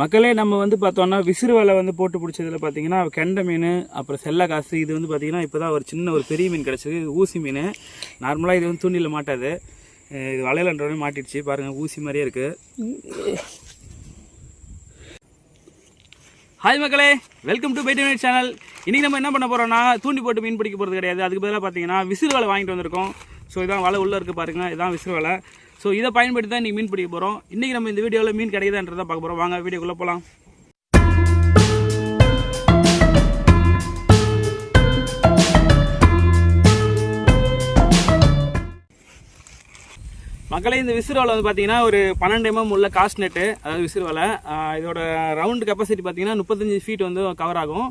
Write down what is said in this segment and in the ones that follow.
மக்களே நம்ம வந்து பார்த்தோம்னா விசிறு வலை வந்து போட்டு பிடிச்சதுல பார்த்தீங்கன்னா கெண்டை மீன் அப்புறம் செல்ல காசு இது வந்து பார்த்தீங்கன்னா இப்போ தான் ஒரு சின்ன ஒரு பெரிய மீன் கிடச்சிது ஊசி மீன். நார்மலாக இது வந்து தூண்டில் மாட்டாது. இது வலையிலன்றவனே மாட்டிடுச்சு. பாருங்கள் ஊசி மாதிரியே இருக்குது ஹாய் மக்களே வெல்கம் டு பைட் சேனல் இன்றைக்கி நம்ம என்ன பண்ண போகிறோம்னா தூண்டி போட்டு மீன் பிடிக்க போகிறது கிடையாது. அதுக்கு பதிலாக பார்த்தீங்கன்னா விசிறு வலை வாங்கிட்டு வந்திருக்கோம். ஸோ இதான் வலை உள்ளே இருக்குது பாருங்கள் இதான் விசிறு வலை. ஸோ இதை பயன்படுத்தி தான் இன்றைக்கி மீன் பிடிக்க போகிறோம் இன்றைக்கி நம்ம இந்த வீடியோவில் மீன் கிடைக்குதான்றதை பார்க்க போகிறோம் வாங்க வீடியோக்குள்ளே போகலாம் மக்களே இந்த விசிறு வலை வந்து பார்த்தீங்கன்னா ஒரு பன்னெண்டு எம்எம் உள்ள காஸ்ட் நெட்டு அதாவது விசிறு வலை. இதோட ரவுண்டு கெப்பாசிட்டி பார்த்தீங்கன்னா முப்பத்தஞ்சு ஃபீட் வந்து கவர் ஆகும்.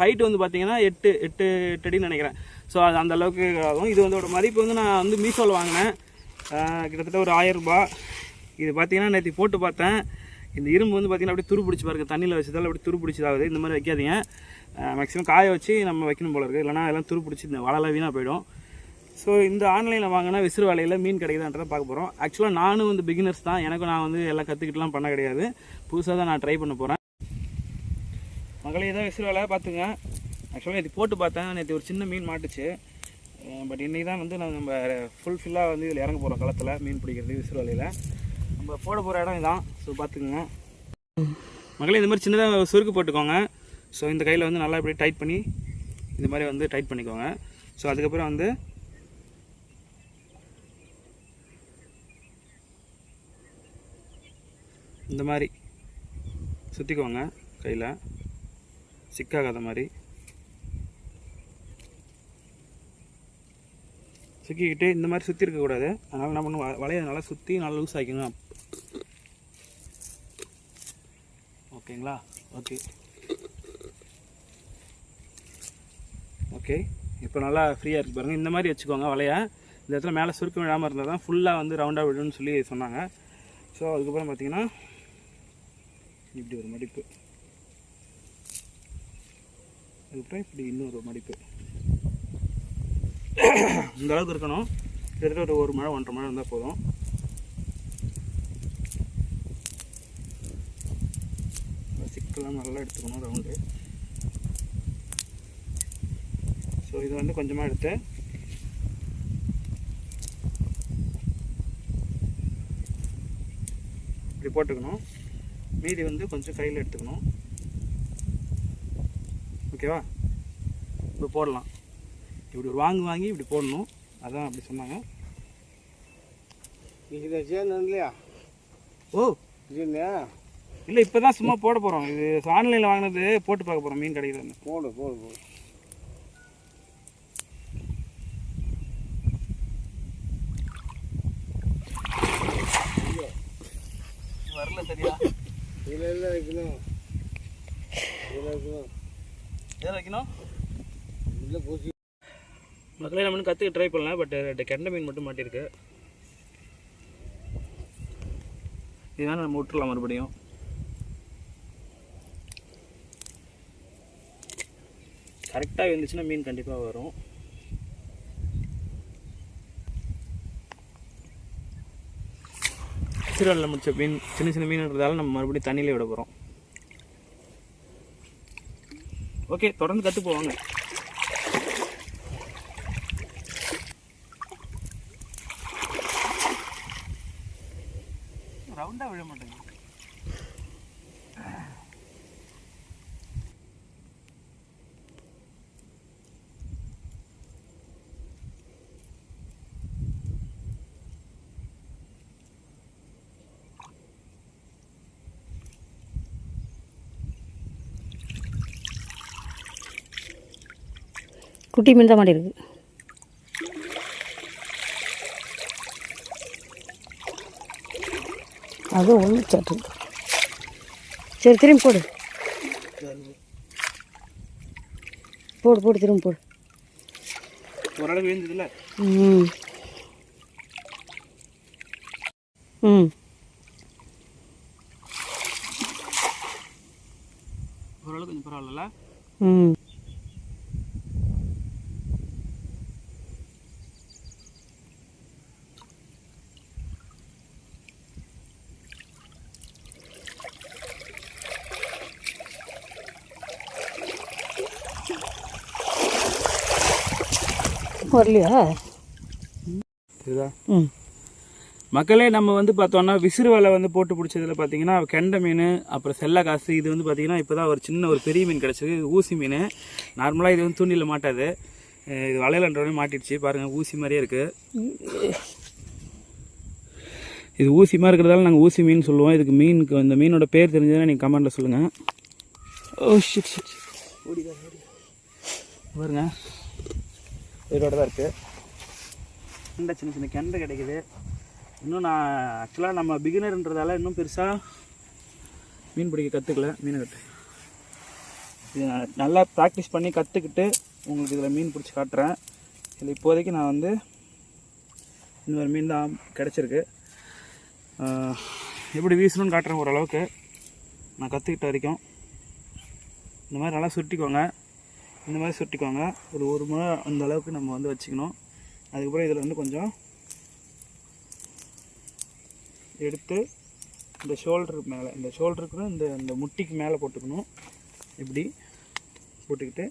ஹைட் வந்து பார்த்தீங்கன்னா எட்டு எட்டு எட்டு அடின்னு நினைக்கிறேன். ஸோ அது அந்த அளவுக்கு ஆகும். இது வந்து மதிப்பு வந்து நான் வந்து மீஷோவில் வாங்கினேன். கிட்டத்தட்ட ஒரு ஆயிரரூபா இது பார்த்தீங்கன்னா நேற்று போட்டு பார்த்தேன். இந்த இரும்பு வந்து பார்த்தீங்கன்னா அப்படியே துரு பிடிச்சி பாருங்க. தண்ணியில் வச்சதால் அப்படியே துரு பிடிச்சதாகுது. இந்த மாதிரி வைக்காதீங்க. மேக்ஸிமம் காய வச்சு நம்ம வைக்கணும் போல இருக்குது இல்லைனா எல்லாம் துரு பிடிச்சி இந்த வலைலாம் வீணாக போயிடும். ஸோ இந்த ஆன்லைனில் வாங்கினா விசிறு வலையில் மீன் கிடைக்குதான்றதை பார்க்க போகிறோம் ஆக்சுவலாக நானும் வந்து பிகினர்ஸ் தான். எனக்கும் நான் வந்து எல்லாம் கற்றுக்கிட்டுலாம் பண்ண கிடையாது. புதுசாக தான் நான் ட்ரை பண்ண போகிறேன் மகளே தான் விசிறு வலை. பார்த்துங்க. ஆக்சுவலாக இது போட்டு பார்த்தேன். நேற்று ஒரு சின்ன மீன் மாட்டுச்சு. பட் இன்றைக்கி தான் வந்து நான் நம்ம ஃபுல்ஃபில்லாக வந்து இதில் இறங்க போகிறோம் களத்தில் மீன் பிடிக்கிறது விசிறு வலையில். நம்ம போட போகிற இடம் இதான். ஸோ பார்த்துக்குங்க. மகளே இந்த மாதிரி சின்னதாக சுருக்கு போட்டுக்கோங்க. ஸோ இந்த கையில் வந்து நல்லா இப்படி டைட் பண்ணி இந்த மாதிரி வந்து டைட் பண்ணிக்கோங்க. ஸோ அதுக்கப்புறம் வந்து இந்த மாதிரி சுற்றிக்கோங்க கையில். சிக்காகாத மாதிரி. சுற்றிக்கிட்டு இந்த மாதிரி சுற்றி இருக்கக்கூடாது அதனால் என்ன பண்ணுவோம்? வ- வலையை நல்லா சுற்றி நல்லா லூஸ் ஆக்கிங்க ஓகேங்களா ஓகே ஓகே இப்போ நல்லா ஃப்ரீயாக இருக்கு பாருங்கள் இந்த மாதிரி வச்சுக்கோங்க வலையை இந்த இடத்துல மேலே சுருக்கம் விழாமல் இருந்தால் தான் ஃபுல்லாக வந்து ரவுண்டாக விடுன்னு சொல்லி சொன்னாங்க. ஸோ அதுக்கப்புறம் பார்த்தீங்கன்னா இப்படி ஒரு மடிப்பு. அதுக்கப்புறம் இப்படி இன்னொரு மடிப்பு. இந்த அளவுக்கு இருக்கணும். கிட்டத்தட்ட ஒரு ஒரு மழை ஒன்றரை மழை இருந்தால் போதும். சிக்கெல்லாம் நல்லா எடுத்துக்கணும் ரவுண்டு ஸோ இது வந்து கொஞ்சமாக எடுத்து இப்படி போட்டுக்கணும். மீதி வந்து கொஞ்சம் கையில் எடுத்துக்கணும். ஓகேவா இப்போ போடலாம். இப்படி ஒரு வாங்கு வாங்கி இப்படி போடணும். அதான் அப்படி சொன்னாங்க. இது சேர்ந்து இல்லையா? ஓ. இல்லை இப்போ தான் சும்மா போட போகிறோம் இது ஆன்லைனில் வாங்கினது போட்டு பார்க்க போகிறோம் மீன் கிடைக்குதுன்னு போடு போடு போடு. வரல சரியா? இதில் இல்லை வைக்கணும்? இதில் வைக்கணும். வைக்கணும்? இல்லை பூசி மக்களே நம்ம கற்றுக்க ட்ரை பண்ணலாம் பட் கெண்டை மீன் மட்டும் மாட்டியிருக்கு. இதுதான் நம்ம விட்டுறலாம் மறுபடியும். கரெக்டாக இருந்துச்சுன்னா மீன் கண்டிப்பாக வரும். சிறுவலில் முடிச்ச மீன் சின்ன சின்ன மீன்ன்றதால நம்ம மறுபடியும் தண்ணியில் விட போகிறோம் ஓகே தொடர்ந்து கற்றுப்போவாங்க குட்டி மீன் தான் மாட்டிருக்கு. அது ஒன்று சட்டு சரி திரும்பி போடு. போடு போடு திரும்பி போடு. ஓரளவு விழுந்ததுல ம். ம். ஓரளவு கொஞ்சம் பரவாயில்ல ம். வரலையா? ம். மக்களே நம்ம வந்து பார்த்தோம்னா விசிறு வலை வந்து போட்டு பிடிச்சதுல பார்த்தீங்கன்னா கெண்டை மீன் அப்புறம் செல்ல காசு இது வந்து பார்த்தீங்கன்னா இப்போ தான் ஒரு சின்ன ஒரு பெரிய மீன் கிடச்சிது ஊசி மீன். நார்மலாக இது வந்து தூண்டில் மாட்டாது. இது வலையிலன்றோடனே மாட்டிடுச்சு. பாருங்கள் ஊசி மாதிரியே இருக்குது இது ஊசி மாதிரி இருக்கிறதால நாங்கள் ஊசி மீன் சொல்லுவோம். இதுக்கு மீனுக்கு இந்த மீனோட பேர் தெரிஞ்சதுன்னா நீங்கள் கமெண்ட்டில் சொல்லுங்கள் ஓ ஷிட் ஷிட் ஓடிதா ஓடி பாருங்க. இதோட தான் இருக்குது கெண்டை சின்ன சின்ன கிணறு கிடைக்குது. இன்னும் நான் ஆக்சுவலாக நம்ம பிகினர்ன்றதால இன்னும் பெருசாக மீன் பிடிக்க கற்றுக்கல மீன் கட்டு இது நான் நல்லா ப்ராக்டிஸ் பண்ணி கற்றுக்கிட்டு உங்களுக்கு இதில் மீன் பிடிச்சி காட்டுறேன். இதில் இப்போதைக்கு நான் வந்து இந்த மாதிரி மீன் தான் கிடச்சிருக்கு. எப்படி வீசணும்னு காட்டுறேன் ஓரளவுக்கு. நான் கற்றுக்கிட்ட வரைக்கும். இந்த மாதிரி நல்லா சுட்டிக்கோங்க இந்த மாதிரி சுட்டிக்கோங்க. ஒரு ஒரு முறை அந்த அளவுக்கு நம்ம வந்து வச்சுக்கணும். அதுக்கப்புறம் இதில் வந்து கொஞ்சம் எடுத்து இந்த ஷோல்டருக்கு மேலே இந்த ஷோல்டருக்கு இந்த இந்த முட்டிக்கு மேலே போட்டுக்கணும். இப்படி போட்டுக்கிட்டு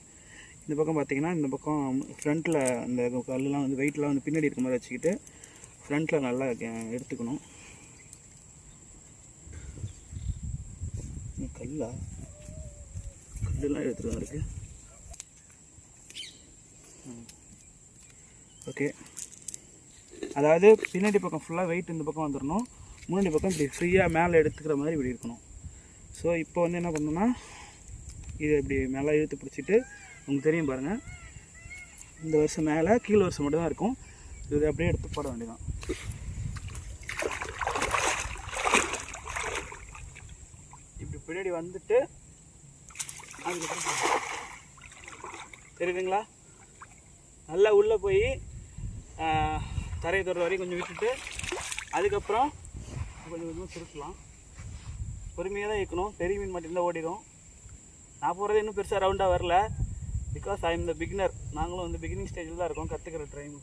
இந்த பக்கம் பார்த்திங்கன்னா இந்த பக்கம் ஃப்ரண்ட்டில் இந்த கல்லெலாம் வந்து வெயிட்லாம் வந்து பின்னாடி இருக்க மாதிரி வச்சுக்கிட்டு ஃப்ரண்ட்டில் நல்லா கே- எடுத்துக்கணும். கல்லா? கல்லெலாம் எடுத்துகிட்டு இருக்கு. ஓகே. அதாவது பின்னாடி பக்கம் ஃபுல்லாக வெயிட் இந்த பக்கம் வந்துடணும் முன்னாடி பக்கம் இப்படி ஃப்ரீயாக மேலே எடுத்துக்கிற மாதிரி இப்படி இருக்கணும். ஸோ இப்போ வந்து என்ன பண்ணணும்னா இதை இப்படி மேலே இழுத்து பிடிச்சிட்டு உங்களுக்கு தெரியும் பாருங்கள் இந்த வருஷம் மேலே கீழே வருஷம் மட்டும் தான் இருக்கும் இது அப்படியே எடுத்து போட வேண்டியதான் இப்படி பின்னாடி வந்துட்டு அதுக்கப்புறம் தெரியுதுங்களா? நல்லா உள்ளே போய் தரையை தொடுற வரையும் கொஞ்சம் விட்டுட்டு அதுக்கப்புறம் கொஞ்சம் கொஞ்சமாக சுருட்டலாம் பொறுமையாக தான் இருக்கணும் பெரிய மீன் மட்டும்தான் ஓடிடும். நான் போகிறது இன்னும் பெருசாக ரவுண்டாக வரல. Because I am the beginner நாங்களும் வந்து பிகினிங் ஸ்டேஜில் தான் இருக்கோம். கற்றுக்கிற ட்ரைம்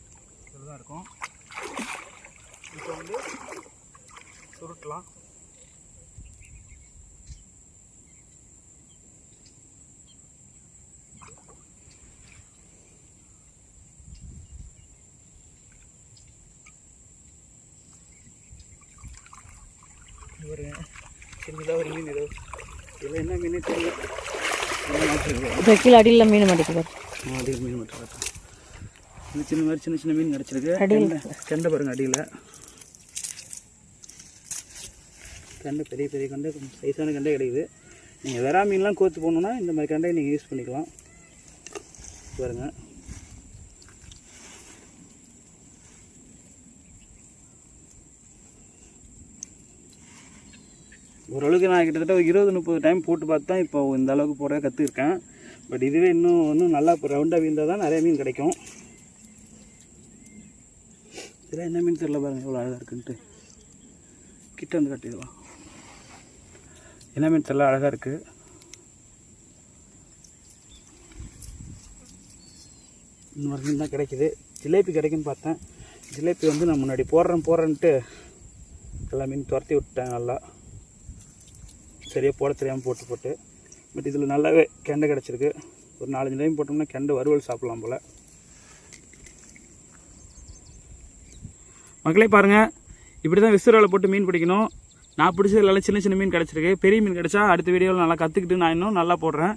இதில் தான் இருக்கோம். இப்போ வந்து சுருட்டலாம் ஒரு சின்னதாக ஒரு மீன் ஏதோ இதில் என்ன மீனே தெரியல. கீழே அடியில் மீன் மாட்டேங்குது ஆ, அடியில் மீன் மாட்டிருக்கு. இந்த சின்ன மாதிரி சின்ன சின்ன மீன் கிடச்சிருக்கு. அடியில். கெண்டை பாருங்க அடியில். கெண்டை பெரிய பெரிய கண்டை கொஞ்சம் சைஸான கண்டை கிடைக்குது. நீங்கள் வெறா மீன்லாம் கோத்து போகணுன்னா இந்த மாதிரி கண்டையை நீங்கள் யூஸ் பண்ணிக்கலாம். பாருங்க. ஓரளவுக்கு நான் கிட்டத்தட்ட இருபது முப்பது டைம் போட்டு பார்த்து தான் இப்போ இந்த அளவுக்கு போட கற்றுருக்கேன் பட் இதுவே இன்னும் இன்னும் நல்லா இப்போ ரவுண்டாக வீழ்ந்தால் தான் நிறைய மீன் கிடைக்கும். இதில் என்ன மீன் தெரியல பாருங்கள் எவ்வளோ அழகாக இருக்குன்ட்டு. கிட்ட வந்து கட்டிடலாம் என்ன மீன் தெரியல அழகாக இருக்குது இந்த மாதிரி மீன் தான் கிடைக்குது. ஜிலேபி கிடைக்குன்னு பார்த்தேன். ஜிலேபி வந்து நான் முன்னாடி போடுறேன் போடுறேன்ட்டு எல்லா மீன் துரத்தி விட்டேன் நல்லா. சரியாக போட தெரியாமல் போட்டு போட்டு. பட் இதில் நல்லாவே கெண்டை கிடச்சிருக்கு. ஒரு நாலஞ்சு டைம் போட்டோம்னா கெண்டை வறுவல் சாப்பிட்லாம் போல். மக்களே பாருங்கள் இப்படி தான் விசிறாவில் போட்டு மீன் பிடிக்கணும். நான் பிடிச்சதுல சின்ன சின்ன மீன் கிடச்சிருக்கு. பெரிய மீன் கிடச்சா அடுத்த வீடியோவில் நல்லா கற்றுக்கிட்டு நான் இன்னும் நல்லா போடுறேன்.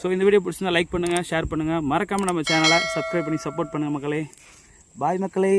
ஸோ இந்த வீடியோ பிடிச்சிருந்தா லைக் பண்ணுங்கள் ஷேர் பண்ணுங்கள் மறக்காமல் நம்ம சேனலை சப்ஸ்கிரைப் பண்ணி சப்போர்ட் பண்ணுங்கள் மக்களே. பாய் மக்களே.